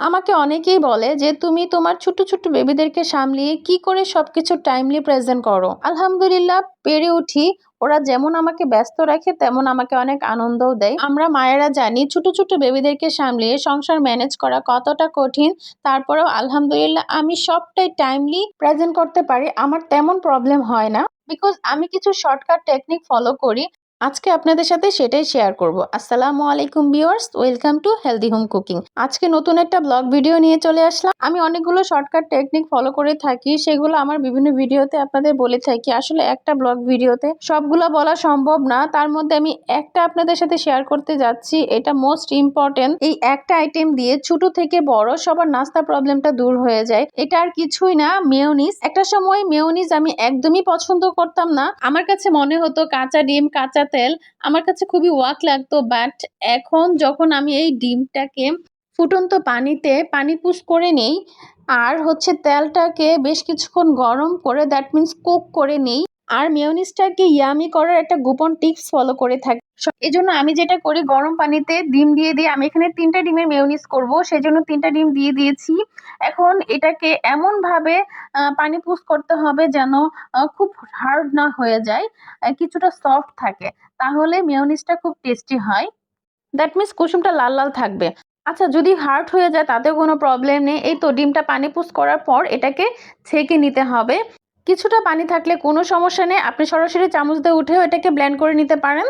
আমাকে অনেকেই বলে যে, তুমি তোমার ছোট্ট ছোট্ট বেবিদেরকে সামলিয়ে কি করে সবকিছু টাইমলি প্রেজেন্ট করো? আলহামদুলিল্লাহ, পেরে উঠি। ওরা যেমন আমাকে ব্যস্ত রাখে, তেমন আমাকে অনেক আনন্দও দেয়। আমরা মায়েরা জানি ছোট ছোট বেবিদেরকে সামলিয়ে সংসার ম্যানেজ করা কতটা কঠিন, তারপরেও আলহামদুলিল্লাহ আমি সবটাই টাইমলি প্রেজেন্ট করতে পারি। আমার তেমন প্রবলেম হয় না। বিকজ আমি কিছু শর্টকাট টেকনিক ফলো করি। আজকে আপনাদের সাথে সেটাই শেয়ার করব। আসসালামু আলাইকুম viewers welcome to healthy home cooking আজকে নতুন একটা ব্লগ ভিডিও নিয়ে চলে আসলাম। আমি অনেকগুলো শর্টকাট টেকনিক ফলো করে থাকি, সেগুলো আমার বিভিন্ন ভিডিওতে আপনাদের বলে থাকি। আসলে একটা ব্লগ ভিডিওতে সবগুলো বলা সম্ভব না। তার মধ্যে আমি একটা আপনাদের সাথে শেয়ার করতে যাচ্ছি। এটা মোস্ট ইম্পর্টেন্ট এই একটা আইটেম দিয়ে ছোট থেকে বড় সবার নাস্তা প্রবলেমটা দূর হয়ে যায়। এটা আর কিছুই না মেয়নিস একটা সময় মেয়নিস আমি একদমই পছন্দ করতাম না। আমার কাছে মনে হতো কাঁচা ডিম, কাঁচা তেল আমার কাছে খুবই ওয়াক লাগতো বাট এখন যখন আমি এই ডিমটাকে ফুটন্ত পানিতে পানি পুশ করে নেই, আর হচ্ছে তেলটাকে বেশ কিছুক্ষণ গরম করে দ্যাট মিন্স কুক করে নেই আর মেয়নিসটাকে ইয়ামি করার একটা গোপন টিপস ফলো করে থাকি। এই জন্য আমি যেটা করি, গরম পানিতে ডিম দিয়ে দিয়ে আমি এখানে তিনটা ডিমের মেয়নিস করব সেই জন্য তিনটা ডিম দিয়ে দিয়েছি। এখন এটাকে এমনভাবে পানি পুশ করতে হবে যেন খুব হার্ড না হয়ে যায় কিছুটা সফট থাকে, তাহলে মেয়নিসটা খুব টেস্টি হয়। দ্যাট মিন্স কুসুমটা লাল লাল থাকবে। আচ্ছা যদি হার্ড হয়ে যায়, তাতেও কোনো প্রবলেম নেই। এই তো ডিমটা পানি পুষ করার পর এটাকে ছেঁকে নিতে হবে। কিছুটা পানি থাকলে কোনো সমস্যা নেই। আপনি সরাসরি চামচ দিয়ে উঠেও এটাকে ব্ল্যান্ড করে নিতে পারেন।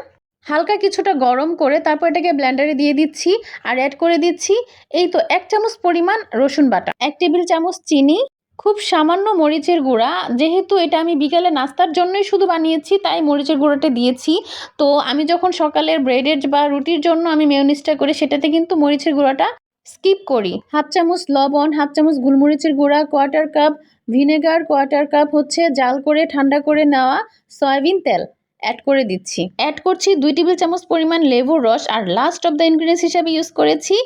হালকা কিছুটা গরম করে তারপর এটাকে ব্ল্যান্ডারে দিয়ে দিচ্ছি আর অ্যাড করে দিচ্ছি এই তো এক চামচ পরিমাণ রসুন বাটা, এক টেবিল চামচ চিনি, খুব সামান্য মরিচের গুঁড়া। যেহেতু এটা আমি বিকালে নাস্তার জন্যই শুধু বানিয়েছি, তাই মরিচের গুঁড়োটা দিয়েছি। তো আমি যখন সকালের ব্রেডের বা রুটির জন্য আমি মেয়নিসটা করি, সেটাতে কিন্তু মরিচের গুঁড়াটা স্কিপ করি। হাফ চামচ লবণ, হাফ চামচ গুলমরিচের গুঁড়া, quarter cup vinegar, quarter cup হচ্ছে জাল করে, ঠান্ডা করে নেওয়া সয়াবিন তেল। অ্যাড করে দিচ্ছি। অ্যাড করছি দুই টেবিল চামচ পরিমাণ লেবুর রস আর লাস্ট অফ দ্য ইনগ্রিডিয়েন্টস হিসাবে ইউজ করেছি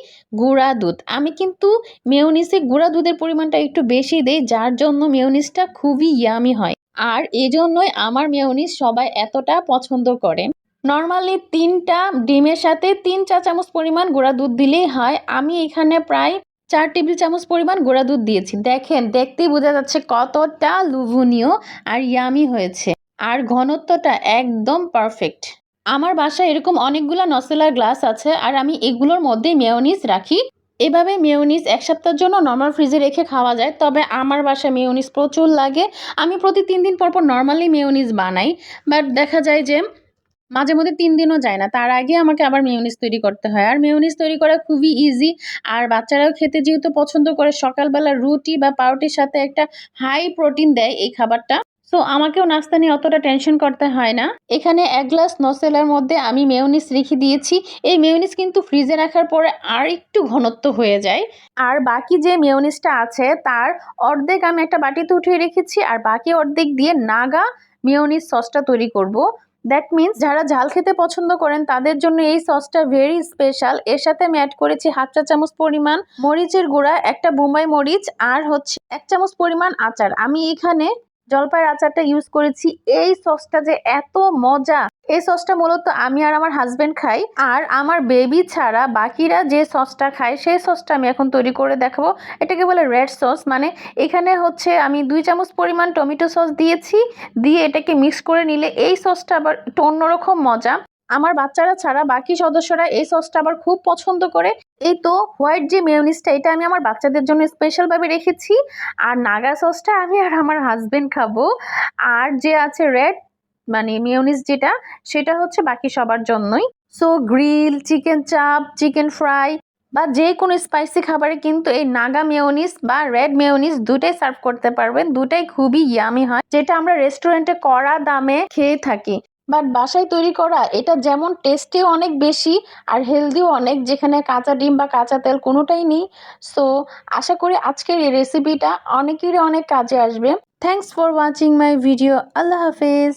গুঁড়া দুধ। আমি কিন্তু মেয়নিসে গুঁড়া দুধের পরিমাণটা একটু বেশি দেই, যার জন্য মেয়নিসটা খুবই ইয়ামি হয়। আর এজন্যই আমার মেয়নিস সবাই এতটা পছন্দ করে নর্মালি তিনটা ডিমের সাথে তিন চা চামচ পরিমাণ গুঁড়া দুধ দিলেই হয়। আমি এখানে প্রায় চার টেবিল চামচ পরিমাণ গুঁড়া দুধ দিয়েছি। দেখেন, দেখতেই বোঝা যাচ্ছে কতটা লুভনীয় আর ইয়ামি হয়েছে। আর ঘনত্বটা একদম পারফেক্ট আমার বাসায় এরকম অনেকগুলো নসেলার গ্লাস আছে আর আমি এগুলোর মধ্যে মেয়নিস রাখি। এভাবে মেয়নিস এক সপ্তাহের জন্য নর্মাল ফ্রিজে রেখে খাওয়া যায়, তবে আমার বাসায় মেয়নিস প্রচুর লাগে। আমি প্রতি তিন দিন পর পর নর্মালি মেয়নিস বানাই। বাট দেখা যায় যে মাঝে মধ্যে তিন দিনও যায় না। তার আগে আমাকে আবার মেয়নিস তৈরি করতে হয়। আর মেয়নিস তৈরি করা খুবই ইজি আর বাচ্চারাও খেতে যেহেতু পছন্দ করে, সকালবেলা রুটি বা পাউরুটির সাথে একটা হাই প্রোটিন দেয় এই খাবারটা। সো আমাকেও নাস্তা নিয়ে অতটা টেনশন করতে হয় না। এখানে এক গ্লাস নসেলার মধ্যে আমি মেয়নিস রেখে দিয়েছি। এই মেয়নিস কিন্তু ফ্রিজে রাখার পরে আর একটু ঘনত্ব হয়ে যায়। আর বাকি যে মেয়নিসটা আছে, তার অর্ধেক আমি একটা বাটিতে উঠিয়ে রেখেছি। আর বাকি অর্ধেক দিয়ে নাগা মেয়নিস সসটা তৈরি করব। দ্যাট মিন্স যারা ঝাল খেতে পছন্দ করেন, তাদের জন্য এই সসটা ভেরি স্পেশাল এর সাথে আমি অ্যাড করেছি হাফ চা চামচ পরিমাণ মরিচের গুঁড়া, একটা বোম্বাই মরিচ, আর হচ্ছে এক চামচ পরিমাণ আচার। আমি এখানে জলপাইয়ের আচারটা ইউজ করেছি। এই সসটা যে এত মজা! এই সসটা মূলত আমি আর আমার হাজবেন্ড খাই। আর আমার বেবি ছাড়া বাকিরা যে সসটা খায়, সেই সসটা আমি এখন তৈরি করে দেখাবো। এটাকে বলে রেড সস মানে এখানে হচ্ছে আমি দুই চামচ পরিমাণ টমেটো সস দিয়েছি। দিয়ে এটাকে মিক্স করে নিলে এই সসটা আবার একটু অন্যরকম মজা। আমার বাচ্চারা ছাড়া বাকি সদস্যরা এই সসটা আবার খুব পছন্দ করে। এই তো হোয়াইট যে মেয়নিসটা এটা আমি আমার বাচ্চাদের জন্য স্পেশালভাবে রেখেছি। আর নাগা সসটা আমি আর আমার হাজবেন্ড খাব। আর যে আছে রেড মানে মেয়নিস যেটা, সেটা হচ্ছে বাকি সবার জন্যই। সো গ্রিল চিকেন চাপ চিকেন ফ্রাই বা যে কোনো স্পাইসি খাবারে কিন্তু এই নাগা মেয়নিস বা রেড মেয়নিস দুটাই সার্ভ করতে পারবেন। দুটাই খুবই ইয়ামি হয়, যেটা আমরা রেস্টুরেন্টে কড়া দামে খেয়ে থাকি। বাট বাসায় তৈরি করা এটা যেমন টেস্টেও অনেক বেশি আর হেলদিও অনেক, যেখানে কাঁচা ডিম বা কাঁচা তেল কোনোটাই নেই। সো আশা করি আজকের এই রেসিপিটা অনেকেরই অনেক কাজে আসবে। Thanks for watching my video আল্লাহ হাফেজ।